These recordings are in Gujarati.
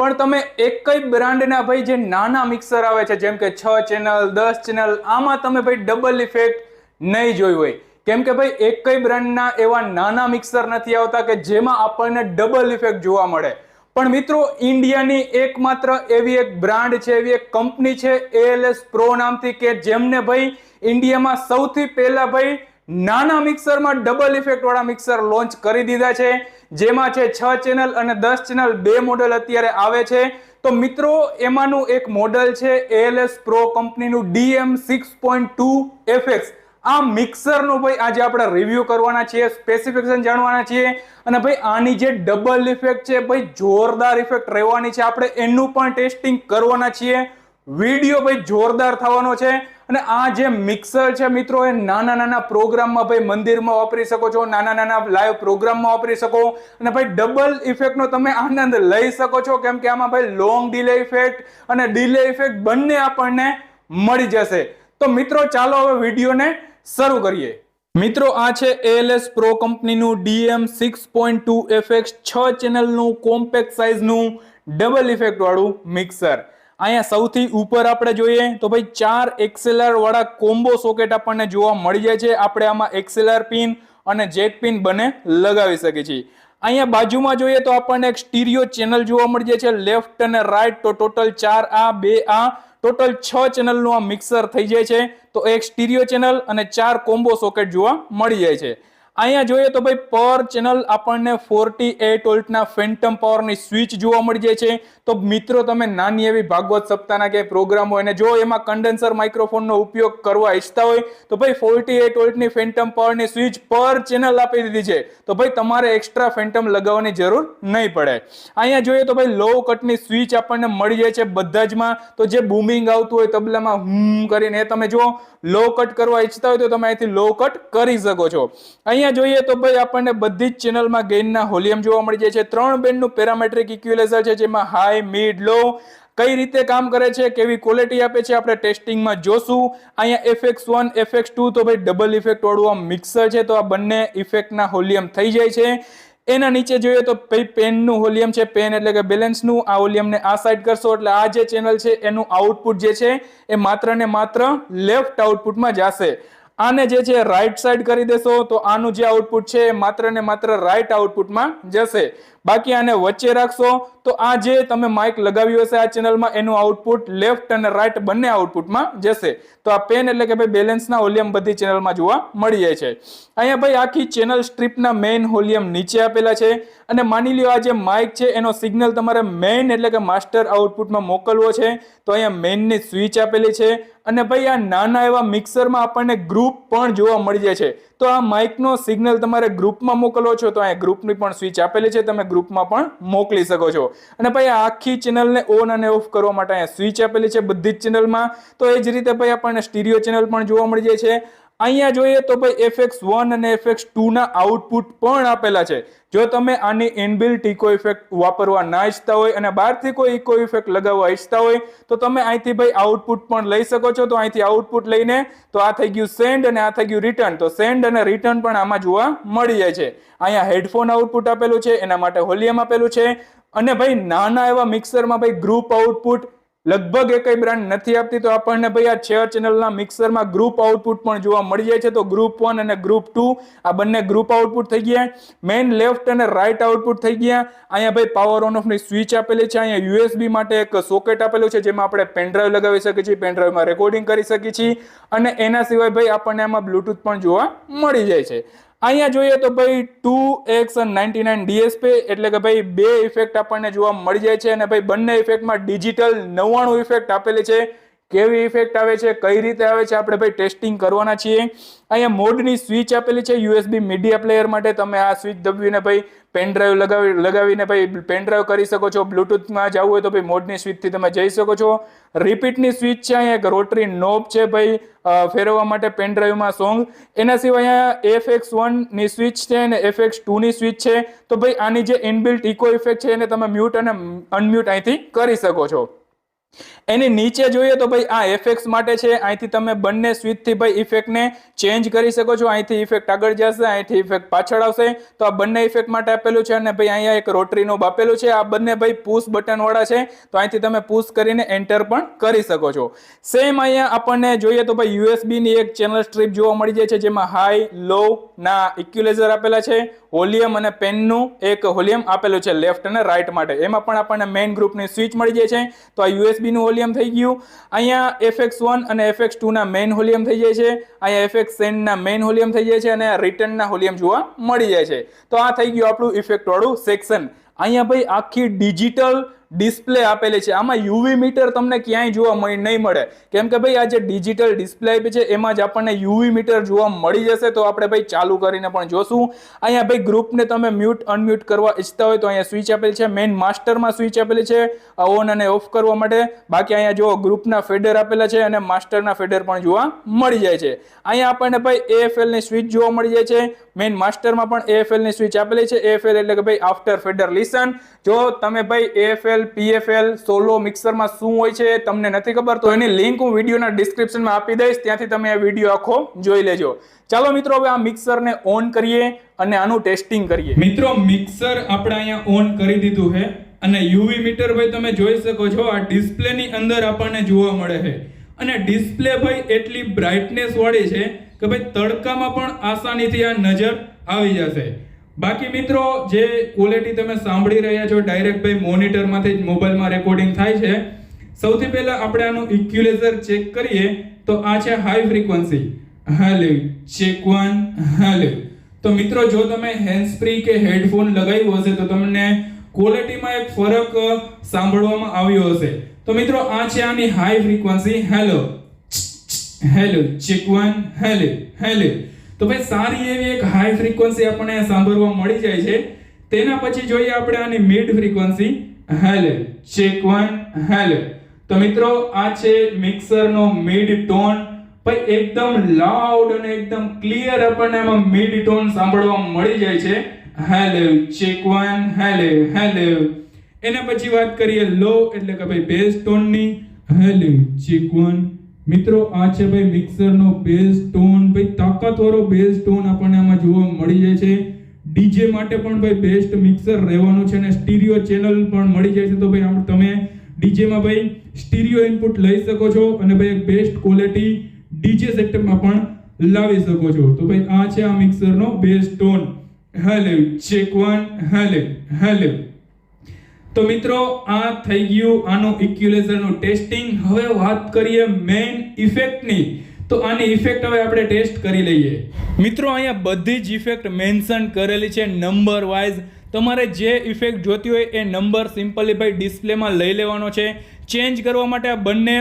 પણ તમે એક કઈ બ્રાન્ડના ભાઈ જે નાના મિક્સર આવે છે, જેમ કે છ ચેનલ દસ ચેનલ આમાં તમે ભાઈ ડબલ ઇફેક્ટ નહીં જોયું હોય. કેમ કે ભાઈ એક કઈ બ્રાન્ડના એવા નાના મિક્સર નથી આવતા કે જેમાં આપણને ડબલ ઇફેક્ટ જોવા મળે. પણ મિત્રો, ઇન્ડિયાની એકમાત્ર એવી એક બ્રાન્ડ છે, એવી એક કંપની છે એએલએસ પ્રો નામથી કે જેમને ભાઈ ઇન્ડિયામાં સૌથી પહેલા ભાઈ નાના મિક્સરમાં ડબલ ઇફેક્ટ વાળા મિક્સર લોન્ચ કરી દીધા છે. જેમાં છે છ ચેનલ અને દસ ચેનલ બે મોડલ અત્યારે આવે છે. તો મિત્રો, એમાંનું એક મોડલ છે એએલએસ પ્રો કંપનીનું DM six point two FX. આ મિક્સરનું ભાઈ આજે આપણે રિવ્યૂ કરવાના છીએ સ્પેસિફિકેશન જાણવાના છીએ. અને ભાઈ, આની જે ડબલ ઇફેક્ટ છે, ભાઈ, જોરદાર ઇફેક્ટ રહેવાની છે. આપણે એનું પણ ટેસ્ટિંગ કરવાના છીએ. વીડિયો ભાઈ જોરદાર થવાનો છે. અને આ જે મિક્સર છે મિત્રો, એ નાના નાના પ્રોગ્રામમાં ભાઈ મંદિરમાં વાપરી શકો છો, નાના નાના લાઈવ પ્રોગ્રામમાં વાપરી શકો. અને ભાઈ ડબલ ઇફેક્ટનો તમે આનંદ લઈ શકો છો, કેમ કે આમાં ભાઈ લોંગ ડિલે ઇફેક્ટ અને ડિલે ઇફેક્ટ બંને આપણને મળી જશે. તો મિત્રો, ચાલો હવે વિડીયોને શરૂ કરીએ. મિત્રો, આ છે એએલએસ પ્રો કંપનીનું DM six point two FX છ ચેનલનું કોમ્પેક્ટ સાઇઝનું ડબલ ઇફેક્ટવાળું મિક્સર અહીંયા સૌથી ઉપર આપણે જોઈએ તો ભાઈ ચાર એક્સેલર વાળા કોમ્બો સોકેટ આપણને જોવા મળી જાય છે. આપણે આમાં એક્સેલર પિન અને જેક પિન બંને લગાવી શકીએ છીએ. અહીંયા બાજુમાં જોઈએ તો આપણને એક સ્ટીરિયો ચેનલ જોવા મળી જાય છે. લેફ્ટ અને રાઈટ તો ટોટલ ચાર આ, બે આ, ટોટલ છ ચેનલનું આ મિક્સર થઈ જાય છે. તો એક સ્ટીરિયો ચેનલ અને ચાર કોમ્બો સોકેટ જોવા મળી જાય છે. અહીંયા જોઈએ તો ભાઈ પર ચેનલ આપણને ફોર્ટી એટ વોલ્ટના ફેન્ટમ પાવરની સ્વિચ જોવા મળી જાય છે. તો મિત્રો, તમે નાની એવી ભાગવત સપ્તાહના કે પ્રોગ્રામ હોય અને જો એમાં કન્ડેન્સર માઇક્રોફોનનો ઉપયોગ કરવા ઈચ્છતા હોય, તો ભાઈ ફોર્ટી એટ વોલ્ટની ફેન્ટમ પાવરની સ્વિચ પર ચેનલ આપી દીધી છે. તો ભાઈ, તમારે એક્સ્ટ્રા ફેન્ટમ લગાવવાની જરૂર નહીં પડે. અહીંયા જોઈએ તો ભાઈ લો કટની સ્વિચ આપણને મળી જાય છે બધા જમાં તો જે બૂમિંગ આવતું હોય તબલામાં હમ કરીને, એ તમે જો લો કટ કરવા ઈચ્છતા હોય તો તમે અહીંથી લો કટ કરી શકો છો. અહીંયા જોઈએ તો ભાઈ આપણને બધી જ ચેનલમાં ગેઇનના હોલિયમ જોવા મળી જાય છે. ત્રણ બેન્ડનું પેરામેટ્રિક ઇક્યુલેઝર છે જેમાં હાઈ મિડ લો કઈ રીતે કામ કરે છે, કેવી ક્વોલિટી આપે છે આપણે ટેસ્ટિંગમાં જોશું. અહીંયા એફએક્સ વન એફએક્સ ટુ તો ભાઈ ડબલ ઇફેક્ટ વાળું આ મિક્સર છે તો આ બંને ઇફેક્ટના હોલિયમ થઈ જાય છે. એના નીચે જોઈએ તો ભાઈ પેનનું હોલિયમ છે પેન એટલે કે બેલેન્સનું આ હોલિયમને આ સાઈડ કરશો એટલે આ જે ચેનલ છે એનું આઉટપુટ જે છે એ માત્ર ને માત્ર લેફ્ટ આઉટપુટમાં જશે આને જે છે રાઈટ સાઈડ કરી દેશો તો આનું જે આઉટપુટ છે માત્ર ને માત્ર રાઈટ આઉટપુટમાં જશે. બાકી આને વચ્ચે રાખશો તો આ જે તમે માઇક લગાવ્યું હશે આ ચેનલમાં એનું આઉટપુટ લેફ્ટ અને રાઈટ બંને આઉટપુટમાં જશે. તો આ પેન એટલે કે ભાઈ બેલેન્સના હોલિયમ બધી ચેનલમાં જોવા મળી જાય છે. અહીંયા ભાઈ આખી ચેનલ સ્ટ્રીપના મેઇન હોલિયમ નીચે આપેલા છે. અને માની લ્યો આ જે માઇક છે, એનો સિગ્નલ તમારે મેઇન એટલે કે માસ્ટર આઉટપુટમાં મોકલવો છે. તો અહીંયા મેઇનની સ્વિચ આપેલી છે. અને ભાઈ આ નાના એવા મિક્સરમાં આપણને ગ્રુપ પણ જોવા મળી જાય છે. તો આ માઇકનો સિગ્નલ તમારે ગ્રુપમાં મોકલવો છો, તો અહીંયા ગ્રુપની પણ સ્વિચ આપેલી છે, તમે ગ્રુપમાં પણ મોકલી શકો છો. અને ભાઈ આખી ચેનલને ઓન અને ઓફ કરવા માટે અહીંયા સ્વિચ આપેલી છે બધી જ ચેનલમાં તો એ જ રીતે ભાઈ આપણને સ્ટીરિયો ચેનલ પણ જોવા મળી જાય છે. અહીંયા જોઈએ તો ભાઈ એફએક્સ વન અને એફએક્સ ના આઉટપુટ પણ આપેલા છે. જો તમે આની ઇનબિલ્ટ ઇકો ઇફેક્ટ વાપરવા ના ઈચ્છતા હોય અને બહારથી કોઈ ઇકો ઇફેક્ટ લગાવવા ઈચ્છતા હોય, તો તમે અહીંથી ભાઈ આઉટપુટ પણ લઈ શકો છો. તો અહીંથી આઉટપુટ લઈને તો આ થઈ ગયું સેન્ડ અને આ થઈ ગયું રિટર્ન તો સેન્ડ અને રિટર્ન પણ આમાં જોવા મળી જાય છે. અહીંયા હેડફોન આઉટપુટ આપેલું છે, એના માટે હોલિયમ આપેલું છે. અને ભાઈ નાના એવા મિક્સરમાં ભાઈ ગ્રુપ આઉટપુટ લગભગ એકઈ બ્રાન્ડ નથી આપતી, તો આપણને ભાઈ આ છ ચેનલના મિક્સરમાં ગ્રુપ આઉટપુટ પણ જોવા મળી જાય છે. તો ગ્રુપ વન અને ગ્રુપ ટુ આ બંને ગ્રુપ આઉટપુટ થઈ ગયા. મેઇન લેફ્ટ અને રાઇટ આઉટપુટ થઈ ગયા. અહીંયા ભાઈ પાવર ઓન ઓફની સ્વિચ આપેલી છે. અહીંયા યુએસબી માટે એક સોકેટ આપેલું છે, જેમાં આપણે પેનડ્રાઈવ લગાવી શકીએ છીએ પેનડ્રાઈવમાં રેકોર્ડિંગ કરી શકીએ છીએ. અને એના સિવાય ભાઈ આપણને આમાં બ્લૂટૂથ પણ જોવા મળી જાય છે. અહીંયા જોઈએ તો ભાઈ two x ninety nine DSP એટલે કે ભાઈ બે ઇફેક્ટ આપણને જોવા મળી જાય છે અને ભાઈ બંને ઇફેક્ટમાં ડિજિટલ નવ્વાણું ઇફેક્ટ આપેલી છે. કેવી ઇફેક્ટ આવે છે, કઈ રીતે આવે છે, આપણે ભાઈ ટેસ્ટિંગ કરવાના છીએ. અહીંયા મોડની સ્વિચ આપેલી છે યુએસબી મીડિયા પ્લેયર માટે તમે આ સ્વિચ દબાવીને ભાઈ પેનડ્રાઈવ લગાવી, લગાવીને ભાઈ પેનડ્રાઈવ કરી શકો છો. બ્લૂટૂથમાં જવું હોય તો ભાઈ મોડની સ્વિચથી તમે જઈ શકો છો. રિપીટની સ્વિચ છે અહીંયા, એક રોટરી નોબ છે ભાઈ ફેરવવા માટે પેન ડ્રાઈવમાં સોંગ એના સિવાય અહીંયા એફ એક્સ વનની સ્વિચ છે અને એફ એક્સ ટુની સ્વિચ છે. તો ભાઈ આની જે ઇનબિલ્ટ ઇકો ઇફેક્ટ છે એને તમે મ્યુટ અને અનમ્યુટ અહીંથી કરી શકો છો. એની નીચે જોઈએ તો ભાઈ આ એફેક્ટ માટે છે. અહીંથી તમે બંને સ્વિચથી ભાઈ ઇફેક્ટને ચેન્જ કરી શકો છો. અહીંથી ઇફેક્ટ આગળ જશે, અહીંથી ઇફેક્ટ પાછળ આવશે. તો આ બંને ઇફેક્ટ માટે આપેલું છે અને ભાઈ અહીંયા એક રોટરી નોબ આપેલું છે. આ બંને ભાઈ પુશ બટન વાળા છે. તો અહીંથી તમે પુશ કરીને એન્ટર પણ કરી શકો છો. સેમ અહીંયા આપણને જોઈએ તો ભાઈ યુએસબીની એક ચેનલ સ્ટ્રીપ જોવા મળી જાય છે, જેમાં હાઈ લો ના ઇક્યુલેઝર આપેલા છે. હોલિયમ અને પેનનું એક હોલિયમ આપેલું છે લેફ્ટ અને રાઈટ માટે. એમાં પણ આપણને મેઇન ગ્રુપની સ્વિચ મળી જાય છે. તો આ યુએસબી નું હોલિયમ થઈ ગયું. અહીંયા એફએક્સ વન અને એફએક્સ ટુના મેઇન હોલિયમ થઈ જાય છે. અહીંયા એફએક્સ સેન્ડના મેઇન હોલિયમ થઈ જાય છે અને રિટર્નના હોલિયમ જોવા મળી જાય છે. તો આ થઈ ગયું આપણું ઇફેક્ટ વાળું સેક્શન અહીંયા ભાઈ આખી ડિજિટલ ડિસ્પ્લે આપેલી છે. આમાં યુવી મીટર તમને ક્યાંય જોવા મળી નહીં મળે. કેમ કે ભાઈ, આ જે ડિજિટલ ડિસ્પ્લે આપી છે, એમાં જ આપણને યુવી મીટર જોવા મળી જશે. તો આપણે ભાઈ, ચાલુ કરીને પણ જોશું. અહીંયા ભાઈ, ગ્રુપને તમે મ્યુટ, અનમ્યુટ કરવા ઈચ્છતા હોય તો અહીંયા સ્વિચ આપેલી છે. મેઇન માસ્ટરમાં સ્વિચ આપેલી છે ઓન અને ઓફ કરવા માટે. બાકી અહીંયા જો ગ્રુપના ફેડર આપેલા છે અને માસ્ટરના ફેડર પણ જોવા મળી જાય છે. અહીંયા આપણને ભાઈ એફએલની સ્વિચ જોવા મળી જાય છે. મેઇન માસ્ટરમાં પણ એફએલની સ્વિચ આપેલી છે. એફએલ એટલે કે ભાઈ આફ્ટર ફેડર લિસન જો તમે ભાઈ AFL પીએફએલ સોલો મિક્સરમાં શું હોય છે તમને નથી ખબર, તો એની લિંક હું વિડીયોના ડિસ્ક્રિપ્શનમાં આપી દઈશ, ત્યાંથી તમે આ વીડિયો આખો જોઈ લેજો. ચાલો મિત્રો, હવે આ મિક્સરને ઓન કરીએ અને આનું ટેસ્ટિંગ કરીએ. મિત્રો મિક્સર આપણે અહીંયા ઓન કરી દીધું છે અને યુવી મીટર ભાઈ તમે જોઈ શકો છો, આ ડિસ્પ્લેની અંદર આપણને જોવા મળે છે. અને ડિસ્પ્લે ભાઈ એટલી બ્રાઇટનેસ વાળી છે કે ભાઈ તડકામાં પણ આસાનીથી આ નજર આવી જશે. બાકી મિત્રો, જે ક્વોલિટી તમે સાંભળી રહ્યા છો ડાયરેક્ટ ભાઈ મોનિટરમાંથી જ મોબાઈલમાં રેકોર્ડિંગ થાય છે. સૌથી પહેલા આપણે આનું ઇક્યુલેઝર ચેક કરીએ, તો આ છે high frequency hello check one hello. તો મિત્રો, જો તમે હેન્ડ ફ્રી કે હેડફોન લગાવ્યું હશે, તો તમને ક્વોલિટીમાં એક ફરક સાંભળવામાં આવ્યો હશે. તો મિત્રો, આ છે આની high frequency hello. Hello check one hello hello. તો ભાઈ સારી એવી એક હાઈ ફ્રીક્વન્સી આપણને સાંભળવા મળી જાય છે. તેના પછી જોઈએ આપણે આની mid frequency hello check one hello. તો મિત્રો, આ છે મિક્સરનો મિડ ટોન ભાઈ, એકદમ લાઉડ અને એકદમ ક્લિયર આપણને આમાં મિડ ટોન સાંભળવા મળી જાય છે. Hello check one hello hello. એના પછી વાત કરીએ લો એટલે કે ભાઈ બેઝ ટોનની હેલો ચેક વન મિત્રો, આ છે ભાઈ મિક્સરનો બેઝ ટોન ભાઈ, તાકાતવાળો બેઝ ટોન આપણને આમાં જોવા મળી જાય છે. ડીજે માટે પણ ભાઈ બેસ્ટ મિક્સર રહેવાનું છે અને સ્ટીરિયો ચેનલ પણ મળી જાય છે. તો ભાઈ, આમ તમે ડીજેમાં ભાઈ સ્ટીરિયો ઇનપુટ લઈ શકો છો અને ભાઈ એક બેસ્ટ ક્વોલિટી ડીજે સેટઅપમાં પણ લાવી શકો છો. તો ભાઈ, આ છે આ મિક્સરનો base tone hello check one hello, hello. તો મિત્રો, આ થઈ ગયું આનું ઇક્યુલેઝરનું ટેસ્ટિંગ હવે વાત કરીએ મેઇન ઇફેક્ટની તો આની ઇફેક્ટ હવે આપણે ટેસ્ટ કરી લઈએ. મિત્રો, અહીંયા બધી જ ઇફેક્ટ મેન્શન કરેલી છે નંબર વાઇઝ તમારે જે ઇફેક્ટ જોતી હોય એ નંબર સિમ્પલી ભાઈ ડિસ્પ્લેમાં લઈ લેવાનો છે. ચેન્જ કરવા માટે આ બંને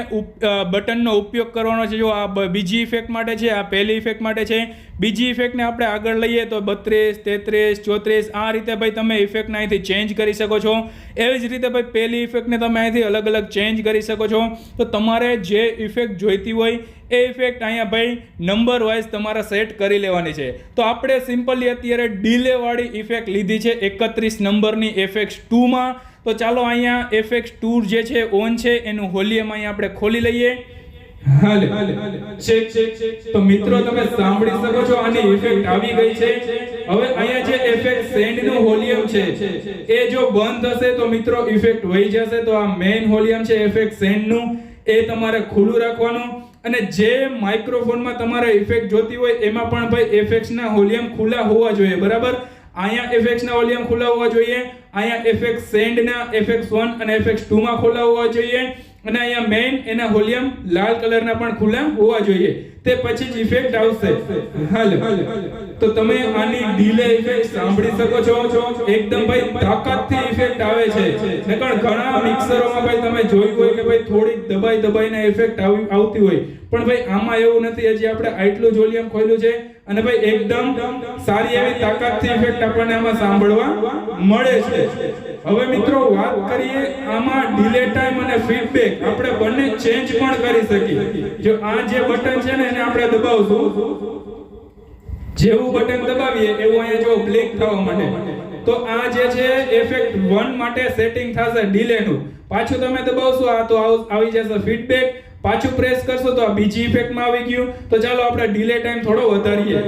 બટનનો ઉપયોગ કરવાનો છે. જો આ બીજી ઇફેક્ટ માટે છે, આ પહેલી ઇફેક્ટ માટે છે. બીજી ઇફેક્ટને આપણે આગળ લઈએ તો બત્રીસ, તેત્રીસ, ચોત્રીસ, આ રીતે ભાઈ તમે ઇફેક્ટને અહીંથી ચેન્જ કરી શકો છો. એવી જ રીતે ભાઈ પહેલી ઇફેક્ટને તમે અહીંથી અલગ અલગ ચેન્જ કરી શકો છો. તો તમારે જે ઇફેક્ટ જોઈતી હોય, એ ઇફેક્ટ અહીંયા ભાઈ નંબર વાઇઝ તમારે સેટ કરી લેવાની છે. તો આપણે સિમ્પલી અત્યારે ડીલેવાળી ઇફેક્ટ લીધી છે એકત્રીસ નંબરની એફએક્સ ટુમાં તો ચાલો અહીંયા એફએક્સ ટૂર જે છે ઓન છે, એનું હોલિયમ અહીંયા આપણે ખોલી લઈએ. હાલ ચેક તો મિત્રો, તમે સાંભળી શકો છો આની ઇફેક્ટ આવી ગઈ છે. હવે અહીંયા જે ઇફેક્ટ સેન્ડનું હોલિયમ છે, એ જો બંધ થશે તો મિત્રો ઇફેક્ટ વહી જશે. તો આ મેઇન હોલિયમ છે ઇફેક્ટ સેન્ડનું, એ તમારે ખુલ્લું રાખવાનું. અને જે માઇક્રોફોનમાં તમારે ઇફેક્ટ જોતી હોય, એમાં પણ ભાઈ એફએક્સ ના હોલિયમ ખુલ્લા હોવા જોઈએ, બરાબર? અહીંયા એફએક્સ ના વોલ્યુમ ખુલ્લા હોવા જોઈએ. અહીંયા એફએક્સ સેન્ડના એફએક્સ વન અને એફએક્સ ટુમાં ખોલા હોવા જોઈએ. અને અહીંયા મેઇન એના હોલિયમ લાલ કલર ના પણ ખુલ્લા હોવા જોઈએ. તે પછી જ ઇફેક્ટ આવશે. હાલ. તો તમે આની ડીલે ઇફેક્ટ સાંભળી શકો છો. એકદમ ભાઈ તાકાતથી ઇફેક્ટ આવે છે. નકર ઘણા મિક્સરોમાં ભાઈ તમે જોયું હોય કે ભાઈ થોડીક દબાઈ દબાઈ દબાઈને ઇફેક્ટ આવતી હોય. પણ ભાઈ આમાં એવું નથી. હજી આપણે આટલું જોલિયમ ખોલ્યું છે. અને ભાઈ એકદમ સારી એવી તાકાતથી ઇફેક્ટ આપણને આમાં સાંભળવા મળે છે. હવે મિત્રો વાત કરીએ આમાં ડીલે ટાઈમ અને ફીડબેક આપણે બંને ચેન્જ પણ કરી શકીએ. જો આ જે બટન છે ને, એને આપણે દબાવશું. જેવું બટન દબાવીએ, એવું અહીંયા જો બ્લિક થવા માટે તો આ જે છે ઇફેક્ટ 1 માટે સેટિંગ થશે ડીલે નું. પાછું તમે દબાવશો, આ તો આવી જશે ફીડબેક પાછું પ્રેસ કરશો તો આ બીજી ઇફેક્ટમાં આવી ગયું. તો ચાલો આપણે ડીલે ટાઈમ થોડો વધારીએ.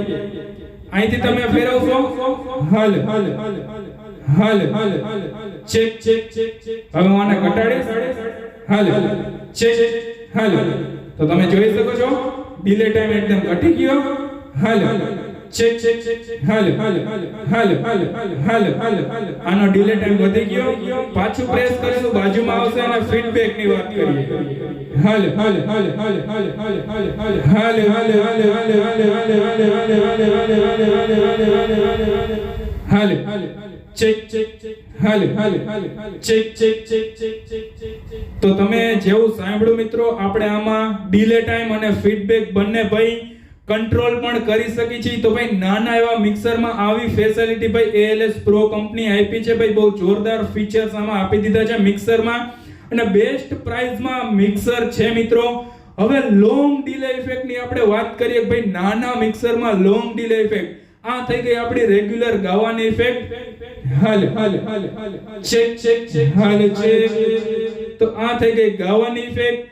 અહીંથી તમે ફેરવશો? હલ હલ હલ હલ. ચેક ચેક ચેક હવે હું આને ઘટાડીશ? હલ ચેક હલ. તો તમે જોઈ શકો છો ડીલે ટાઈમ એકદમ ઘટી ગયો. હલ. હાલો હાલો હાલો હાલો હાલો હાલો આનો ડીલે ટાઈમ વધી ગયો પાછું પ્રેસ કરીશું બાજુમાં આવશે અને ફીડબેકની વાત કરીએ હાલો હાલો હાલો હાલો હાલો હાલો હાલો હાલે હાલે હાલે હાલે હાલે હાલે હાલે હાલે હાલો હાલો હાલો હાલો હાલો હાલો હાલો હાલો હાલો ચેક ચેક હાલે હાલે હાલે ચેક તો તમે જેવું સાંભળ્યું મિત્રો આપણે આમાં ડીલે ટાઈમ અને ફીડબેક બંને ભાઈ કંટ્રોલ પણ કરી શકી છે. તો ભાઈ નાના એવા મિક્સરમાં આવી ફેસિલિટી ભાઈ ALS Pro કંપની આપી છે. ભાઈ બહુ જોરદાર ફીચર્સ આમાં આપી દીધા છે મિક્સરમાં. અને બેસ્ટ પ્રાઇસમાં મિક્સર છે મિત્રો. હવે લોંગ ડીલે ઇફેક્ટની આપણે વાત કરીએ ભાઈ નાના મિક્સરમાં લોંગ ડીલે ઇફેક્ટ આ થઈ ગઈ આપણી રેગ્યુલર ગાવાની effect hello hello hello hello check check check hello check તો આ થઈ ગઈ ગાવાની ઇફેક્ટ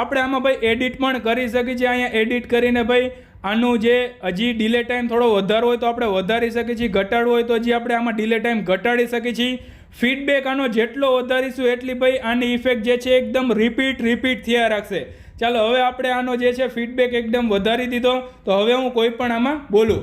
આપણે આમાં ભાઈ એડિટ પણ કરી શકીએ છીએ. અહીંયા એડિટ કરીને ભાઈ આનું જે હજી ડિલે ટાઈમ થોડો વધારો હોય તો આપણે વધારી શકીએ છીએ. ઘટાડવો હોય તો હજી આપણે આમાં ડિલે ટાઈમ ઘટાડી શકીએ છીએ. ફીડબેક આનો જેટલો વધારીશું એટલી ભાઈ આની ઇફેક્ટ જે છે એકદમ રિપીટ રિપીટ થયા રાખશે. ચાલો, હવે આપણે આનો જે છે ફીડબેક એકદમ વધારી દીધો. તો હવે હું કોઈ પણ આમાં બોલું.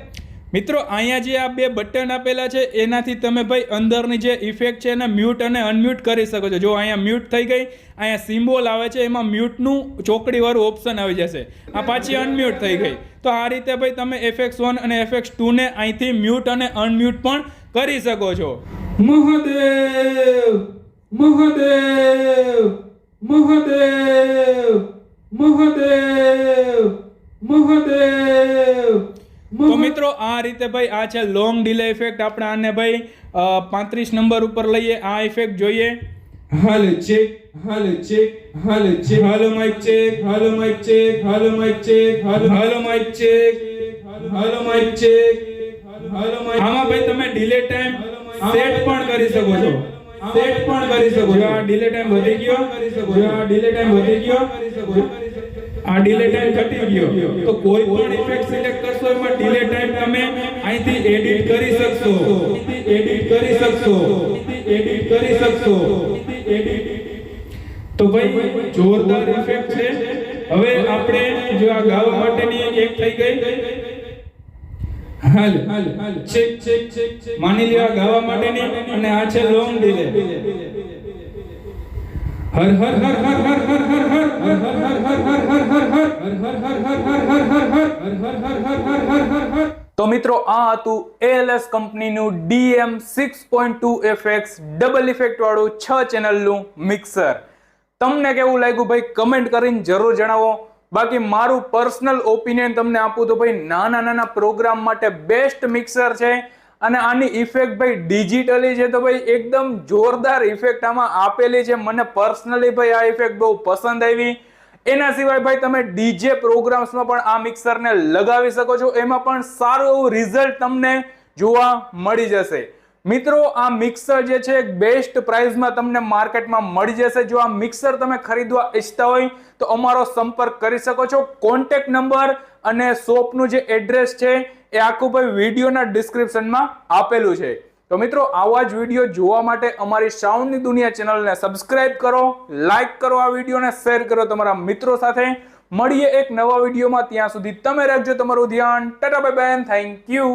મિત્રો, અહીંયા જે આ બે બટન આપેલા છે, એનાથી તમે ભાઈ અંદરની જે ઇફેક્ટ છે એને મ્યુટ અને અનમ્યુટ કરી શકો છો. જો અહીંયા મ્યુટ થઈ ગઈ, અહીંયા સિમ્બોલ આવે છે, એમાં મ્યુટનું ચોકડીવાળું ઓપ્શન આવી જશે. આ પાછી અનમ્યુટ થઈ ગઈ. તો આ રીતે ભાઈ તમે એફએક્સ વન અને એફએક્સ ટુને અહીંથી મ્યુટ અને અનમ્યુટ પણ કરી શકો છો. મહાદેવ મહાદેવ મહાદેવ મહાદેવ મહાદેવ. તો મિત્રો આ રીતે ભાઈ આ છે લોંગ ડીલે ઇફેક્ટ આપણે આને ભાઈ પાંત્રીસ નંબર ઉપર લઈએ આ ઇફેક્ટ જોઈએ હાલ check hello check hello check hello mic check hello mic check hello mic check hello hello mic check hello mic check hello mic આમાં ભાઈ તમે ડીલે ટાઈમ સેટ પણ કરી શકો છો સેટ પણ કરી શકો છો આ ડીલે ટાઈમ વધી ગયો કરી શકો છો આ ડીલે ટાઈમ વધી ગયો કરી શકો છો આ ડીલે ટાઈમ ઘટી ગયો. તો કોઈ પણ ઇફેક્ટ સિલેક્ટ કરશો, એમાં ડીલે ટાઈમ તમે અહીંથી એડિટ કરી શકશો. એડિટ કરી શકશો. એડિટ કરી શકશો. તો ભાઈ, જોરદાર ઇફેક્ટ છે. હવે આપણે જો આ ગાવા માટેની એક થઈ ગઈ. હાલ હાલ ચેક ચેક ચેક માની લ્યો ગાવા માટેની અને આ છે લોંગ ડિલે હર હર હર હર હર હર હર હર હર હર તો મિત્રો આ હતું એએલએસ કંપનીનું DM six point two FX double effect વાળું છ ચેનલનું મિક્સર તમને કેવું લાગ્યું ભાઈ કમેન્ટ કરીને જરૂર જણાવો બાકી મારું પર્સનલ ઓપિનિયન તમને આપું તો ભાઈ નાના નાના પ્રોગ્રામ માટે બેસ્ટ મિક્સર છે અને આની ઇફેક્ટ ભાઈ ડિજિટલી છે તો ભાઈ એકદમ જોરદાર ઇફેક્ટ આમાં આપેલી છે. મને પર્સનલી ભાઈ આ ઇફેક્ટ બહુ પસંદ આવી. એના સિવાય ભાઈ તમે ડીજે પ્રોગ્રામ્સમાં પણ આ મિક્સરને લગાવી શકો છો. એમાં પણ સારું એવું રિઝલ્ટ તમને જોવા મળી જશે. મિત્રો, આ મિક્સર જે છે બેસ્ટ પ્રાઇસમાં તમને માર્કેટમાં મળી જશે. જો આ મિક્સર તમે ખરીદવા ઈચ્છતા હોય, તો અમારો સંપર્ક કરી શકો છો. કોન્ટેક્ટ નંબર અને શોપનું જે એડ્રેસ છે એ આખું ભાઈ વિડીયોના ડિસ્ક્રિપ્શનમાં આપેલું છે. તો મિત્રો, આવા જ વીડિયો જોવા માટે અમારી સાઉન્ડની દુનિયા ચેનલને સબસ્ક્રાઇબ કરો લાઈક કરો આ વિડીયોને શેર કરો તમારા મિત્રો સાથે. મળીએ એક નવા વિડીયોમાં. ત્યાં સુધી તમે રાખજો તમારું ધ્યાન. ટાટા બાય બેન થેન્ક યુ